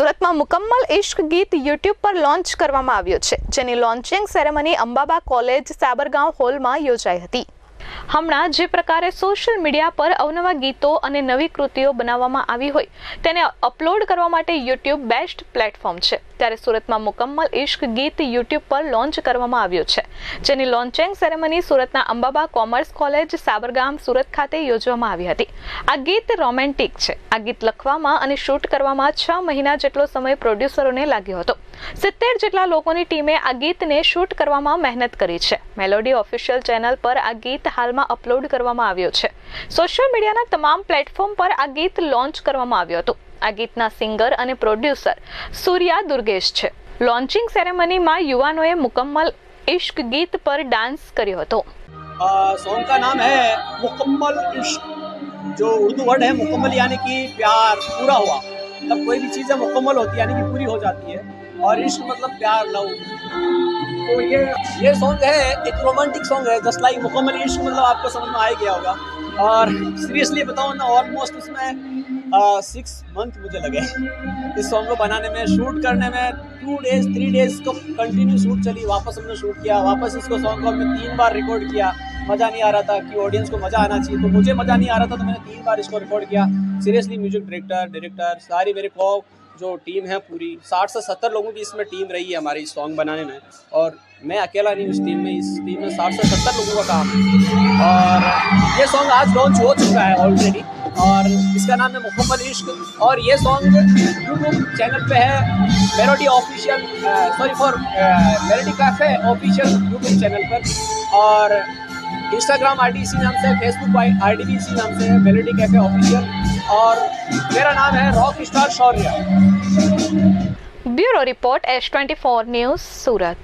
સુરતમાં મુકમ્મલ ઇશ્ક ગીત યુટ્યુબ પર લોન્ચ કરવામાં આવ્યું છે, જેની launching ceremony Ambaba college Sabargaon હોલમાં યોજાઈ હતી. હમણાં જે પ્રકારે સોશિયલ મીડિયા પર અવનવા ગીતો અને નવી કૃતિઓ બનાવવામાં આવી હોય, તેને અપલોડ કરવા માટે યુટ્યુબ બેસ્ટ પ્લેટફોર્મ છે. ત્યારે સુરતમાં મુકમ્મલ ઇશ્ક ગીત યુટ્યુબ પર લોન્ચ કરવામાં આવ્યું છે. જેની લોન્ચિંગ સેરેમની સુરતના અંબાબા કોમર્સ કોલેજ સાબરગામ, સુરત ખાતે યોજવામાં આવી હતી. આ ગીત રોમેન્ટિક છે. આ ગીત લખવામાં અને શૂટ કરવામાં છ મહિના જેટલો સમય પ્રોડ્યુસરોને લાગ્યો હતો. સિત્તેર જેટલા લોકોની ટીમે આ ગીતને શૂટ કરવામાં મહેનત કરી છે મેલોડી ઓફિશિયલ ચેનલ પર આ ગીત હાલમાં અપલોડ કરવામાં આવ્યો છે સોશિયલ મીડિયાના તમામ પ્લેટફોર્મ પર આ ગીત લોન્ચ કરવામાં આવ્યું હતું આ ગીતના સિંગર અને પ્રોડ્યુસર સૂર્યા દુર્ગેશ છે લોન્ચિંગ સેરેમનીમાં યુવાનોએ મુકમ્મલ ઇશ્ક ગીત પર ડાન્સ કર્યો હતો सॉन्ग का नाम है मुकम्मल इश्क जो उर्दू वर्ड है मुकम्मल यानी कि प्यार पूरा हुआ मतलब कोई भी चीज़ है मुकम्मल होती है यानी कि पूरी हो जाती है और इश्क मतलब प्यार लव तो ये ये सॉन्ग है, एक रोमांटिक सॉन्ग है जस्ट लाइक मुकम्मल इश्क मतलब आपको समझ में आ ही गया होगा। और सीरियसली बताऊँ ना ऑलमोस्ट उसमें सिक्स मंथ मुझे लगे। इस सॉन्ग को बनाने में शूट करने में टू डेज़ थ्री डेज़ को कंटिन्यू शूट चली, वापस हमने शूट किया, वापस इसको सॉन्ग को हमने तीन बार रिकॉर्ड किया। मज़ा नहीं आ रहा था कि ऑडियंस को मज़ा आना चाहिए तो मुझे मज़ा नहीं आ रहा था तो मैंने तीन बार इसको रिकॉर्ड किया। सीरियसली म्यूज़िक डायरेक्टर डायरेक्टर सारी मेरे को जो टीम है पूरी, साठ से सत्तर लोगों की इसमें टीम रही है हमारी सॉन्ग बनाने में। और मैं अकेला नहीं इस टीम में, इस टीम में साठ से सत्तर लोगों का काम है। और ये सॉन्ग आज लॉन्च हो चुका है ऑलरेडी और इसका नाम है मुकम्मल इश्क। और ये सॉन्ग यूट्यूब चैनल पे है melody official sorry for melody cafe official YouTube channel पर। और इंस्टाग्राम आर डी इसी नाम से फेसबुक आर डी भी इसी नाम से है मेलोडी कैफ़े ऑफिशियल और मेरा नाम है rock star Shaurya bureau report S twenty four news, Surat.